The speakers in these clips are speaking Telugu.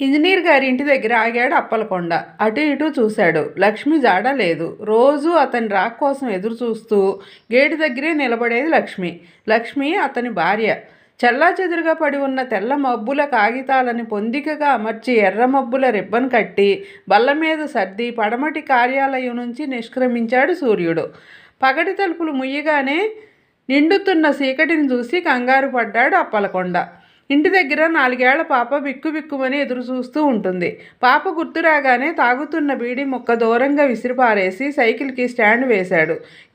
ఇంజనీర్ గారి ఇంటి దగ్గర ఆగాడు అప్పలకొండ. అటు ఇటు చూశాడు. లక్ష్మి జాడ లేదు. రోజు అతని రాక్ కోసం ఎదురు చూస్తూ గేటు దగ్గరే నిలబడేది లక్ష్మి. లక్ష్మి అతని భార్య. చెల్లాచెదురుగా పడి ఉన్న తెల్ల మబ్బుల కాగితాలని పొందికగా అమర్చి ఎర్ర మబ్బుల రిబ్బన్ కట్టి బల్ల మీద సర్ది పడమటి కార్యాలయం నుంచి నిష్క్రమించాడు సూర్యుడు. పగటి తలుపులు ముయ్యగానే నిండుతున్న చీకటిని చూసి కంగారు పడ్డాడు అప్పలకొండ. ఇంటి దగ్గర నాలుగేళ్ళ పాప బిక్కు బిక్కుమని ఎదురు చూస్తూ ఉంటుంది. పాప గుర్తు రాగానే తాగుతున్న బీడి మొక్క దూరంగా విసిరిపారేసి సైకిల్కి స్టాండ్ వేశాడు.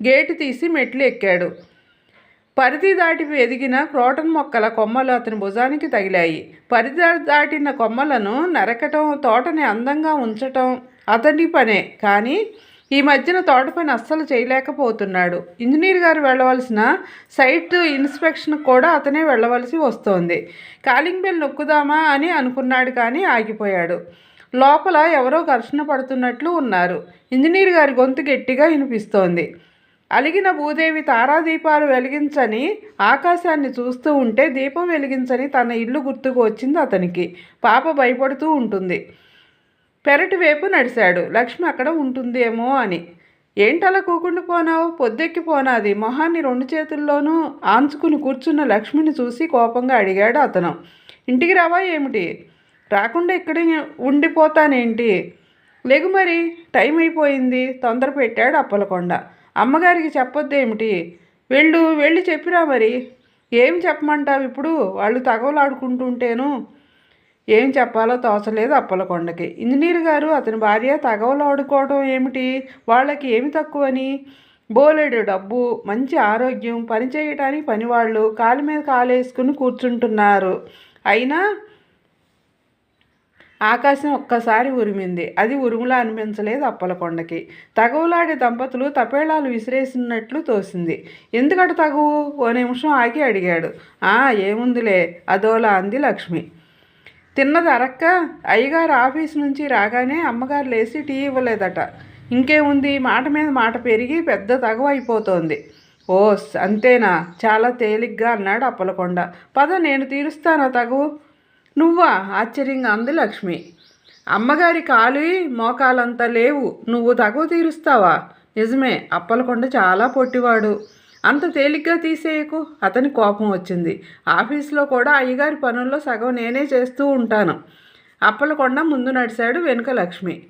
గేటు తీసి మెట్లు ఎక్కాడు. పరిధి దాటి ఎదిగిన క్రోటన్ మొక్కల కొమ్మలు అతని భుజానికి తగిలాయి. పరిధి దాటిన కొమ్మలను నరకటం తోటని అందంగా ఉంచటం అతని పనే. కానీ ఈ మధ్యన తోట పని అస్సలు చేయలేకపోతున్నాడు. ఇంజనీర్ గారు వెళ్ళవలసిన సైట్ ఇన్స్పెక్షన్ కూడా అతనే వెళ్ళవలసి వస్తోంది. కాలింగ్ బెల్ నొక్కుదామా అని అనుకున్నాడు కానీ ఆగిపోయాడు. లోపల ఎవరో ఘర్షణ పడుతున్నట్లు ఉన్నారు. ఇంజనీర్ గారి గొంతు గట్టిగా వినిపిస్తోంది. అలిగిన భూదేవి తారాదీపాలు వెలిగించని ఆకాశాన్ని చూస్తూ ఉంటే దీపం వెలిగించని తన ఇల్లు గుర్తుకు వచ్చింది అతనికి. పాప భయపడుతూ ఉంటుంది. పెరటి వైపు నడిచాడు లక్ష్మి అక్కడ ఉంటుందేమో అని. ఏంటలా కూకుండా పోనావు? పొద్దెక్కిపోనాది మొహాన్ని రెండు చేతుల్లోనూ ఆంచుకుని కూర్చున్న లక్ష్మిని చూసి కోపంగా అడిగాడు అతను. ఇంటికి రావా ఏమిటి? రాకుండా ఇక్కడే ఉండిపోతానేంటి? లేగు మరి టైం అయిపోయింది. తొందర పెట్టాడు అప్పలకొండ. అమ్మగారికి చెప్పొద్దేమిటి? వెళ్ళు వెళ్ళి చెప్పిరా మరి. ఏం చెప్పమంటావు ఇప్పుడు? వాళ్ళు తగవలాడుకుంటుంటేను ఏం చెప్పాలో తోచలేదు అప్పలకొండకి ఇంజనీర్ గారు అతని భార్య తగవలాడుకోవడం ఏమిటి? వాళ్ళకి ఏమి తక్కువని? బోలెడు డబ్బు మంచి ఆరోగ్యం పని చేయటానికి పనివాళ్ళు కాలు మీద కాలేసుకుని కూర్చుంటున్నారు. అయినా ఆకాశం ఒక్కసారి ఉరిమింది. అది ఉరుములా అనిపించలేదు అప్పలకొండకి తగవులాడే దంపతులు తపేళాలు విసిరేసినట్లు తోసింది. ఎందుకట తగువు? ఓ నిమిషం ఆగి అడిగాడు. ఏముందిలే అదోలా అంది లక్ష్మి. తిన్నది అరక్క. అయ్యగారు ఆఫీస్ నుంచి రాగానే అమ్మగారు లేచి టీ ఇవ్వలేదట. ఇంకేముంది? మాట మీద మాట పెరిగి పెద్ద తగవ అయిపోతోంది. ఓ అంతేనా? చాలా తేలిగ్గా అన్నాడు అప్పలకొండ. పద నేను తీరుస్తానా తగు? నువ్వా? ఆశ్చర్యంగా అంది లక్ష్మి. అమ్మగారి కాలు మోకాలంతా లేవు. నువ్వు తగు తీరుస్తావా? నిజమే అప్పలకొండ చాలా పొట్టివాడు. అంత తేలిగ్గా తీసేయకు. అతని కోపం వచ్చింది. ఆఫీస్లో కూడా అయ్యగారి పనుల్లో సగం నేనే చేస్తూ ఉంటాను. అప్పలకొండ ముందు నడిచాడు వెనుక లక్ష్మి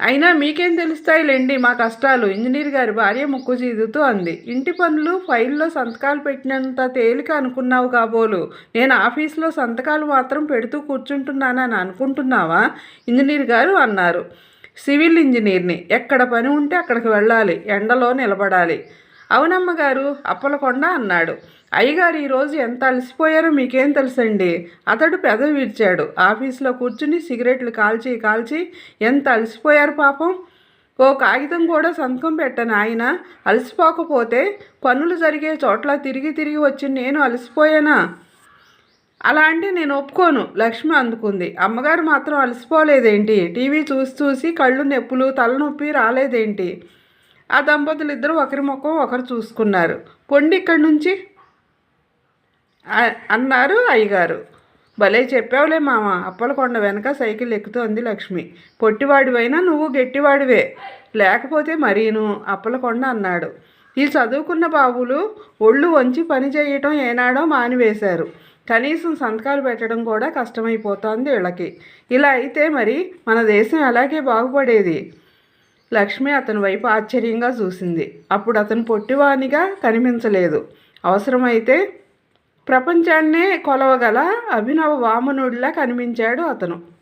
అయినా మీకేం తెలుస్తాయిలేండి మా కష్టాలు? ఇంజనీర్ గారి భార్య ముక్కు చీదుతూ అంది. ఇంటి పనులు ఫైల్లో సంతకాలు పెట్టినంత తేలిక అనుకున్నావు కాబోలు? నేను ఆఫీస్లో సంతకాలు మాత్రం పెడుతూ కూర్చుంటున్నానని అనుకుంటున్నావా? ఇంజనీర్ గారు అన్నారు. సివిల్ ఇంజనీర్ని. ఎక్కడ పని ఉంటే అక్కడికి వెళ్ళాలి. ఎండలో నిలబడాలి. అవునమ్మగారు అప్పలకొండ అన్నాడు. అయ్యగారు ఈరోజు ఎంత అలసిపోయారో మీకేం తెలుసండి? అతడు పెదవి విడిచాడు ఆఫీస్లో కూర్చుని సిగరెట్లు కాల్చి కాల్చి ఎంత అలసిపోయారు పాపం? ఓ కాగితం కూడా సంతకం పెట్టను ఆయన అలసిపోకపోతే పనులు జరిగే చోట్ల తిరిగి తిరిగి వచ్చి నేను అలసిపోయానా? అలా అంటే నేను ఒప్పుకోను లక్ష్మి అందుకుంది. అమ్మగారు మాత్రం అలసిపోలేదేంటి? టీవీ చూసి చూసి కళ్ళు నొప్పులు తలనొప్పి రాలేదేంటి? ఆ దంపతులు ఇద్దరు ఒకరి ముఖం ఒకరు చూసుకున్నారు. పొండి ఇక్కడి నుంచి అన్నారు అయ్యగారు. భలే చెప్పావులే మామ అప్పలకొండ వెనక సైకిల్ ఎక్కుతోంది లక్ష్మి. పొట్టివాడివైనా నువ్వు గట్టివాడివే. లేకపోతే మరీను అప్పలకొండ అన్నాడు. ఈ చదువుకున్న బాబులు ఒళ్ళు వంచి పని చేయటం ఏనాడో మానివేశారు. కనీసం సంతకాలు పెట్టడం కూడా కష్టమైపోతోంది వీళ్ళకి. ఇలా అయితే మరి మన దేశం అలాగే బాగుపడేది? లక్ష్మి అతని వైపు ఆశ్చర్యంగా చూసింది. అప్పుడు అతను పొట్టివానిగా కనిపించలేదు. అవసరమైతే ప్రపంచాన్నే కొలవగల అభినవ వామనుడిలా కనిపించాడు అతను.